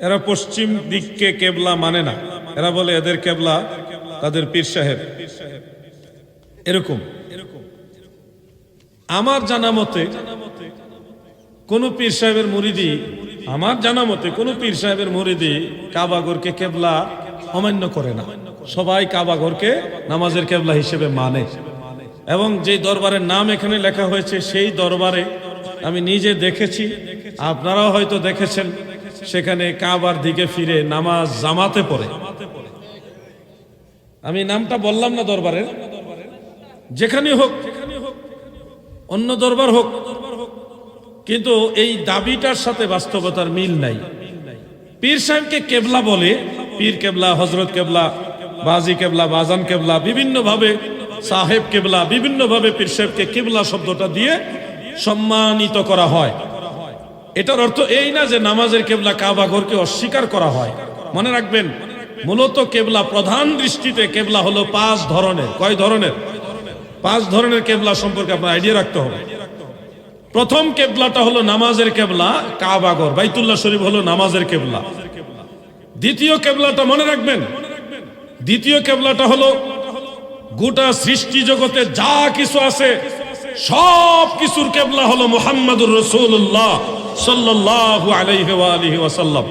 এরা পশ্চিম দিককে কেবলা মানে না। এরা বলে এদের কেবলা তাদের পীর সাহেব। এরকম। আমার জানা মতে, কোন পীর সাহেবের মুরিদি, আমার জানা মতে কোন পীর সাহেবের মুরিদি কাবাগরকে কেবলা অমান্য করে না। সবাই কাবাগরকে নামাজের কেবলা হিসেবে মানে। এবং যে দরবারের নাম এখানে লেখা হয়েছে, সেই দরবারে আমি নিজে দেখেছি। আপনারাও হয়তো দেখেছেন। সেখানে কাবার দিকে ফিরে নামাজ জামাতে পড়ে। আমি নামটা বললাম না দরবারের। যেখানে হোক, অন্য দরবার হোক, কিন্তু এই দাবিটার সাথে বাস্তবতার মিল নাই। পীর সাহেবকে কেবলা বলে, পীর কেবলা হজরত কেবলা, বাজি কেবলা, বাজান কেবলা বিভিন্ন ভাবে সাহেব কেবলা বিভিন্ন ভাবে পীর সাহেবকে কেবলা শব্দটা দিয়ে সম্মানিত করা হয়। এটার অর্থ এই না যে নামাজের কেবলা কাবা ঘরকে অস্বীকার করা হয়। মনে রাখবেন, মূলত কেবলা প্রধান দৃষ্টিতে কেবলা হলো পাঁচ ধরনের। কয় ধরনের? পাঁচ ধরনের কেবলা সম্পর্কে আপনার আইডিয়া রাখতে হবে। প্রথম কেবলাটা হলো নামাজের কেবলা কাবাগর বাইতুল্লাহ শরীফ হলো নামাজের কেবলা। দ্বিতীয় কেবলাটা মনে রাখবেন, দ্বিতীয় কেবলাটা হলো গোটা সৃষ্টি জগতে যা কিছু আছে সব কিছুর কেবলা হলো মোহাম্মদুর রসুল্লাহ صلى الله عليه وآله وسلم.